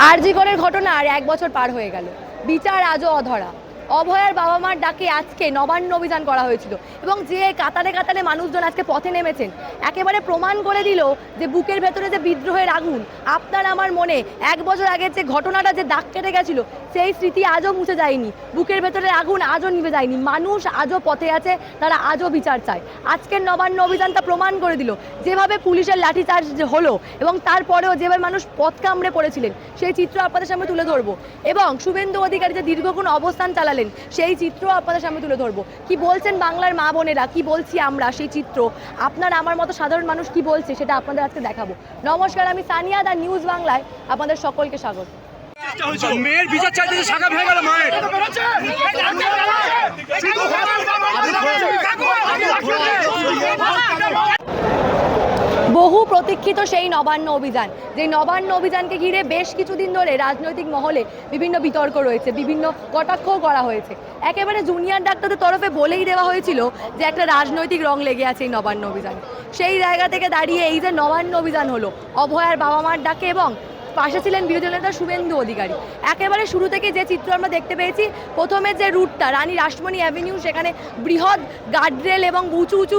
আরজিকরের ঘটনা আর এক বছর পার হয়ে গেল। বিচার আজও অধরা। অভয়ার বাবা মার ডাকে আজকে নবান্ন অভিযান করা হয়েছিল এবং যে কাতারে কাতারে মানুষজন আজকে পথে নেমেছেন, একেবারে প্রমাণ করে দিল যে বুকের ভেতরে যে বিদ্রোহের আগুন, আপনার আমার মনে এক বছর আগের যে ঘটনাটা যে দাগ কেটে গেছিল, সেই স্মৃতি আজও মুছে যায়নি। বুকের ভেতরে আগুন আজও নিভে যায়নি। মানুষ আজও পথে আছে, তারা আজও বিচার চায়। আজকের নবান্ন অভিযানটা প্রমাণ করে দিল যেভাবে পুলিশের লাঠিচার্জ হলো এবং তারপরেও যেভাবে মানুষ পথ কামড়ে পড়েছিলেন, সেই চিত্র আপনাদের সামনে তুলে ধরবো। এবং শুভেন্দু অধিকারী যে দীর্ঘক্ষণ অবস্থান চালালেন সেই চিত্র আপনাদের সামনে তুলে ধরবো। কি বলছেন বাংলার মা বোনেরা? কি বলছি আমরা সেই চিত্র? আপনার আমার মতো সাধারণ মানুষ কি বলছে সেটা আপনাদের আজকে দেখাবো। নমস্কার আমি সানিয়া দা নিউজ বাংলায়। আপনাদের সকলকে স্বাগত। মেয়ের বিচার চাইতে শাখা ভেঙে গেল মায়ের। বহু প্রতীক্ষিত সেই নবান্ন অভিযান। যে নবান্ন অভিযানকে ঘিরে বেশ কিছুদিন ধরে রাজনৈতিক মহলে বিভিন্ন বিতর্ক রয়েছে, বিভিন্ন কটাক্ষও করা হয়েছে। একেবারে জুনিয়র ডাক্তারদের তরফে বলেই দেওয়া হয়েছিল যে একটা রাজনৈতিক রং লেগে আছে এই নবান্ন অভিযান। সেই জায়গা থেকে দাঁড়িয়ে এই যে নবান্ন অভিযান হলো, অভয়ার বাবা মার ডাকে এবং পাশে ছিলেন বিরোধী নেতা শুভেন্দু অধিকারী। একেবারে শুরু থেকে যে চিত্র আমরা দেখতে পেয়েছি, প্রথমে যে রুটটা, রানী রাসমণি অ্যাভিনিউ সেখানে বৃহৎ গার্ডরেল এবং উঁচু উঁচু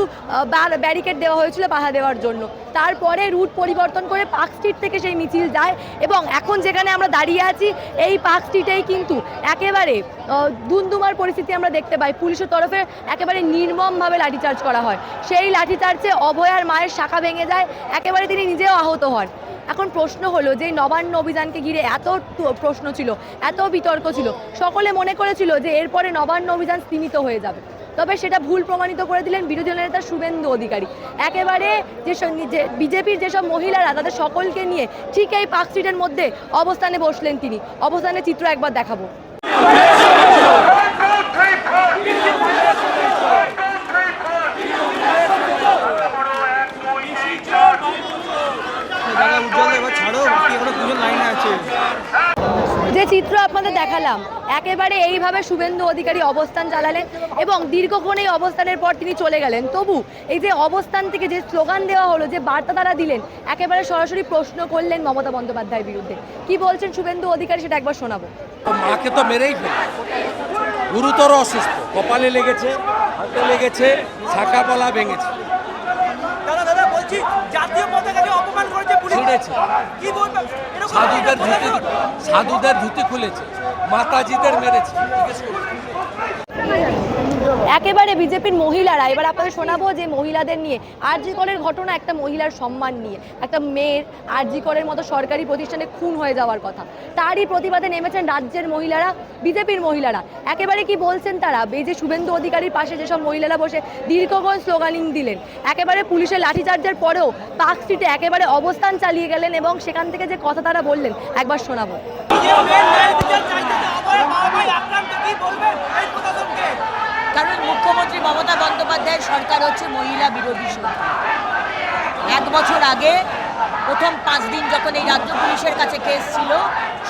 ব্যারিকেড দেওয়া হয়েছিল বাধা দেওয়ার জন্য। তারপরে রুট পরিবর্তন করে পার্ক স্ট্রিট থেকে সেই মিছিল যায় এবং এখন যেখানে আমরা দাঁড়িয়ে আছি, এই পার্ক স্ট্রিটেই কিন্তু একেবারে ধুন্ধুমার পরিস্থিতি আমরা দেখতে পাই। পুলিশের তরফে একেবারে নির্মমভাবে লাঠিচার্জ করা হয়। সেই লাঠিচার্জে অভয়ার মায়ের শাখা ভেঙে যায়, একেবারে তিনি নিজেও আহত হন। এখন প্রশ্ন হলো যে নবান্ন অভিযানকে ঘিরে এত প্রশ্ন ছিল, এত বিতর্ক ছিল। সকলে মনে করেছিল যে এরপরে নবান্ন অভিযান সীমিত হয়ে যাবে। তবে সেটা ভুল প্রমাণিত করে দিলেন বিরোধী নেতা শুভেন্দু অধিকারী। একেবারে যে যে বিজেপির যেসব মহিলারা, তাদের সকলকে নিয়ে ঠিক এই পার্ক স্ট্রিটের মধ্যে অবস্থানে বসলেন তিনি। অবস্থানের চিত্র একবার দেখাবো দাদা উজ্জ্বল এবার ছাড়ো বাকি এখনও পুজোর লাইনে আছে যে চিত্র আপনাদের দেখালাম। একেবারে এইভাবে শুভেন্দু অধিকারী অবস্থান চালালেন এবং দীর্ঘক্ষণ এই অবস্থানের পর তিনি চলে গেলেন। তবু এই যে অবস্থান থেকে যে স্লোগান দেওয়া হলো, যে বার্তা তারা দিলেন, একেবারে সরাসরি প্রশ্ন করলেন মমতা বন্দ্যোপাধ্যায়ের বিরুদ্ধে। কি বলছেন শুভেন্দু অধিকারী সেটা একবার শোনাবো। মাকে তো মেরেই গুরুতর অসুস্থ। কপালে লেগেছে, হাতে লেগেছে পলা ভেঙেছে। সাধুদের ধুতি সাধুদের ধুতি খুলেছে। মাতাজিদের মেরেছে। একেবারে বিজেপির মহিলারা। এবার আপনাদের শোনাবো যে মহিলাদের নিয়ে আরজি করের ঘটনা, একটা মহিলার সম্মান নিয়ে। একটা মেয়ের আরজি করের মতো সরকারি প্রতিষ্ঠানে খুন হয়ে যাওয়ার কথা। তারই প্রতিবাদে নেমেছেন রাজ্যের মহিলারা, বিজেপির মহিলারা। একেবারে কি বলছেন তারা? এই যে শুভেন্দু অধিকারীর পাশে যেসব মহিলারা বসে দীর্ঘক্ষণ স্লোগানিং দিলেন, একেবারে পুলিশের লাঠিচার্জের পরেও পার্ক স্ট্রিটে একেবারে অবস্থান চালিয়ে গেলেন এবং সেখান থেকে যে কথা তারা বললেন, একবার শোনাবো। কারণ মুখ্যমন্ত্রী মমতা বন্দ্যোপাধ্যায়ের সরকার হচ্ছে মহিলা বিরোধী সরকার। এক বছর আগে প্রথম পাঁচ দিন যখন এই রাজ্য পুলিশের কাছে কেস ছিল,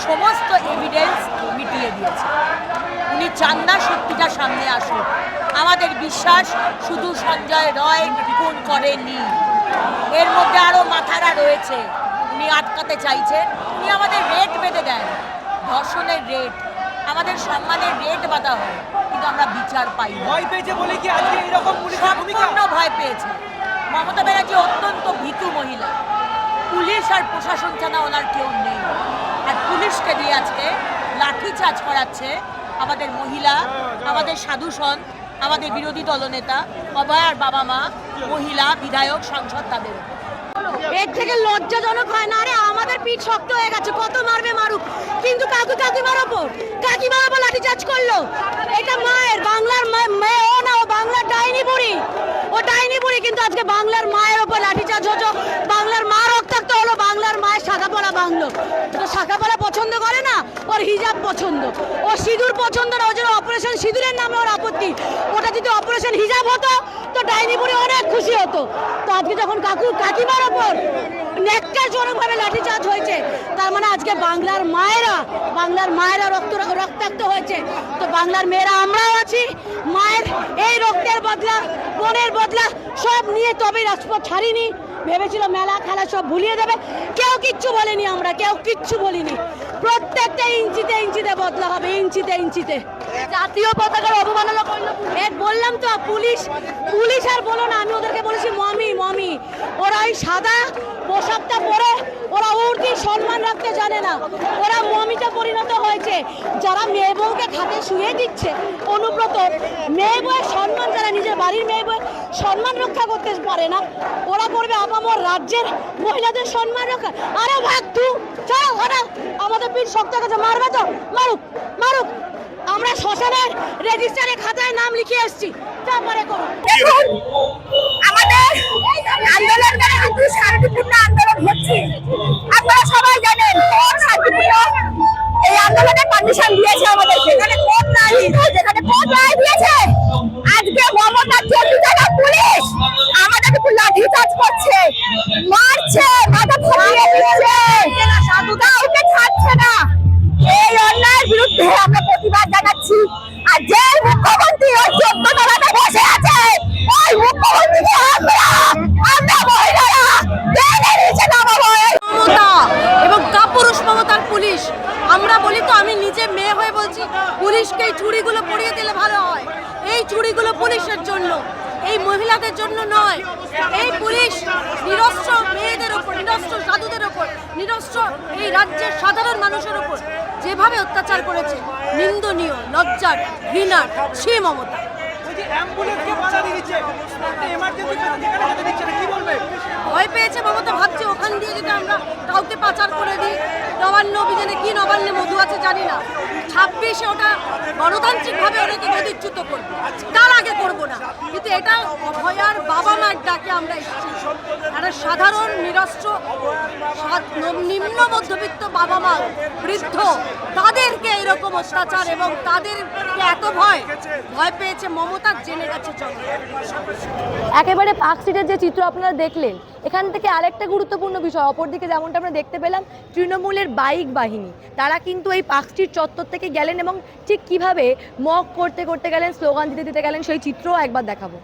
সমস্ত এভিডেন্স মিটিয়ে দিয়েছে। উনি চান না সত্যিটা সামনে আসুক। আমাদের বিশ্বাস, শুধু সঞ্জয় রয় খুন করেনি এর মধ্যে আরও মাথারা রয়েছে। উনি আটকাতে চাইছেন। উনি আমাদের রেট বেঁধে দেন। ধর্ষণের রেট আমাদের সম্মানের রেট বাঁধা হয়। কিন্তু আমরা বিচার পাই ভয় পেয়েছে বলে কি আজকে এরকম পুলিশের ভূমিকা? ভয় পেয়েছে। মমতা ব্যানার্জি অত্যন্ত ভীতু মহিলা। পুলিশ আর প্রশাসন ছাড়া ওনার কেউ নেই। আর পুলিশকে দিয়ে আজকে লাঠিচার্জ করাচ্ছে আমাদের মহিলা আমাদের সাধুসন আমাদের বিরোধী দলনেতা অভয়ার বাবা মা মহিলা বিধায়ক সাংসদ তাদের। এর থেকে লজ্জাজনক হয় না? আরে আমাদের পিঠ শক্ত হয়ে গেছে কত মারবে মারুক? কিন্তু কাকু কাকিমার ওপর কাকিমার ওপর লাঠিচার্জ করল। এটা মায়ের, বাংলার মেয়ে, ও না, ও বাংলার ডাইনি বুড়ি। ও ডাইনি বুড়ি, কিন্তু আজকে বাংলার মায়ের ওপর লাঠিচার্জ হচ্ছে বাংলার মা রক্তাক্ত হলো, বাংলার মায়ের শাখাপলা বাংলো তো শাখাপলা পছন্দ করে না? ওর হিজাব পছন্দ। ও সিঁদুর পছন্দ না জন্য অপারেশন সিঁদুরের নামে ওর আপত্তি। ওটা যদি অপারেশন হিজাব হতো, তো ডাইনি বুড়ি অনেক খুশি হতো। তো আজকে যখন কাকু, কাকিমার ওপর ন্যাক্কারজনকভাবে লাঠিচার্জ হয়েছে, তার মানে আজকে বাংলার মায়েরা বাংলার মায়েরা রক্ত, রক্তাক্ত হয়েছে। তো বাংলার মেয়েরা, আমরাও আছি। মায়ের এই রক্তের বদলা, বোনের বদলা, সব নিয়ে তবে রাজপথ ছাড়িনি। ভেবেছিল মেলা, খেলা সব ভুলিয়ে দেবে। কেউ কিচ্ছু বলেনি আমরা, কেউ কিচ্ছু বলিনি। প্রত্যেকটা ইঞ্চিতে ইঞ্চিতে বদলা হবে, ইঞ্চিতে ইঞ্চিতে। জাতীয় পতাকার অবমাননা করল বললাম তো, পুলিশ পুলিশ আর বলো না, আমি ওদেরকে বলেছি, মমি মমি। ওই সাদা পোশাকটা পরে ওরা উর্দির সম্মান রাখতে জানে না। ওরা মমিতে পরিণত হয়েছে। যারা মেয়ে বউকে খাতে শুয়ে দিচ্ছে, অনুব্রত, মেয়ে বউয়ের সম্মান যারা নিজের বাড়ির মেয়ে বউয়ের সম্মান রক্ষা করতে পারে না, ওরা করবে আপামর রাজ্যের মহিলাদের সম্মান রক্ষা। আরে ভাগ তু, চলো ঘটা আমাদের পিঠ শক্ত কাছে মারবে তো। মারুক মারুক। আমরা শ্মশানের রেজিস্টারে খাতায় নাম লিখে এসেছি। তারপরে করুন আমাদের আন্দোলনটা কিন্তু শান্তিপূর্ণ আন্দোলন হচ্ছে। আপনারা সবাই জানেন কোন শান্তিপূর্ণ এই আন্দোলনে পারমিশন দিয়েছে আমাদের যেখানে কোর্ট রায় যেখানে কোর্ট রায় দিয়েছে, আজকে মমতা চল্লিশ পুলিশ আমাদের উপর লাঠি চার্জ করছে, মারছে আমরা বলি তো, আমি নিজে মেয়ে হয়ে বলছি, পুলিশকে এই চুড়িগুলো পরিয়ে দিলে ভালো হয়। এই চুড়িগুলো পুলিশের জন্য, এই মহিলাদের জন্য নয়। এই পুলিশ নিরস্ত্র মেয়েদের ওপর, নিরস্ত্র সাধুদের ওপর, নিরস্ত্র এই রাজ্যের সাধারণ মানুষের ওপর যেভাবে অত্যাচার করেছে, নিন্দনীয়, লজ্জার, ঘৃণার সে মমতা ভয় পেয়েছে মমতা ভাবছে ওখান দিয়ে যদি আমরা কাউকে পাচার করে দিই, নবান্ন অভিযানে কি নবান্নে মধু আছে জানি না। ছাব্বিশে ওটা গণতান্ত্রিকভাবে ওটাকে নদীচ্যুত করব। তার আগে না। কিন্তু এটা বাবা মার ডাকে আমরা এসেছি। একটা সাধারণ, নিরস্ত্র নিম্ন মধ্যবিত্ত বাবা মা, বৃদ্ধ, তাদেরকে এরকম অত্যাচার এবং তাদেরকে এত ভয় ভয় পেয়েছে মমতার জেনে গেছে একেবারে পার্ক স্ট্রিটের যে চিত্র আপনারা দেখলেন এখান থেকে আরেকটা গুরুত্বপূর্ণ বিষয়, অপরদিকে যেমনটা আমরা দেখতে পেলাম, তৃণমূলের বাইক বাহিনী। তারা কিন্তু এই পার্ক চত্বর থেকে গেলেন এবং ঠিক কীভাবে মক করতে করতে গেলেন, স্লোগান দিতে দিতে গেলেন, সেই চিত্রও একবার দেখাবো।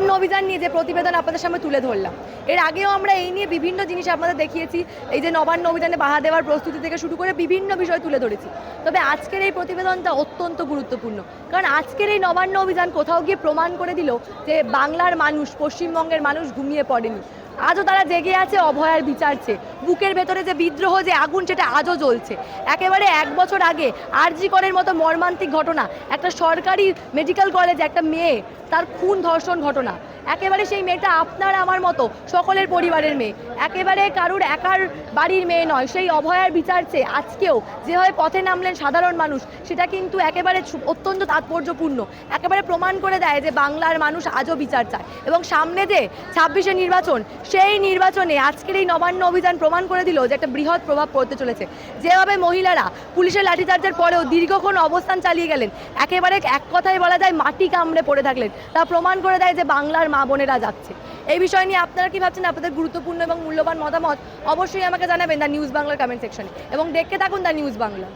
নবান্ন অভিযান নিয়ে যে প্রতিবেদন আপনাদের সামনে তুলে ধরলাম। এর আগেও আমরা এই নিয়ে বিভিন্ন জিনিস আপনাদের দেখিয়েছি। এই যে নবান্ন অভিযানে বাহা দেওয়ার প্রস্তুতি থেকে শুরু করে বিভিন্ন বিষয় তুলে ধরেছি। তবে আজকের এই প্রতিবেদনটা অত্যন্ত গুরুত্বপূর্ণ। কারণ আজকের এই নবান্ন অভিযান কোথাও গিয়ে প্রমাণ করে দিল যে বাংলার মানুষ, পশ্চিমবঙ্গের মানুষ ঘুমিয়ে পড়েনি। আজও তারা জেগে আছে, অভয়ার বিচারছে বুকের ভেতরে যে বিদ্রোহ, যে আগুন, সেটা আজও জ্বলছে। একেবারে এক বছর আগে আরজি করের মতো মর্মান্তিক ঘটনা, একটা সরকারি মেডিকেল কলেজে একটা মেয়ে, তার খুন ধর্ষণ ঘটনা। একেবারে সেই মেয়েটা আপনার আমার মতো, সকলের পরিবারের মেয়ে। একেবারে কারুর একার বাড়ির মেয়ে নয়, সেই অভয়ার বিচার চেয়ে আজকেও যেভাবে পথে নামলেন সাধারণ মানুষ, সেটা কিন্তু একেবারে অত্যন্ত তাৎপর্যপূর্ণ। একেবারে প্রমাণ করে দেয় যে বাংলার মানুষ আজও বিচার চায়। এবং সামনে যে ছাব্বিশে নির্বাচন সেই নির্বাচনে আজকের এই নবান্ন অভিযান প্রমাণ করে দিল যে একটা বৃহৎ প্রভাব পড়তে চলেছে। যেভাবে মহিলারা পুলিশের লাঠিচার্জের পরেও দীর্ঘক্ষণ অবস্থান চালিয়ে গেলেন, একেবারে এক কথায় বলা যায় মাটি কামড়ে পড়ে থাকলেন। তা প্রমাণ করে দেয় যে বাংলার মা বোনেরা যাচ্ছে। এই বিষয় নিয়ে আপনারা কি ভাবছেন? আপনাদের গুরুত্বপূর্ণ এবং মূল্যবান মতামত অবশ্যই আমাকে জানাবেন দ্য নিউজ বাংলার কমেন্ট সেকশনে এবং দেখতে থাকুন দ্য নিউজ বাংলা।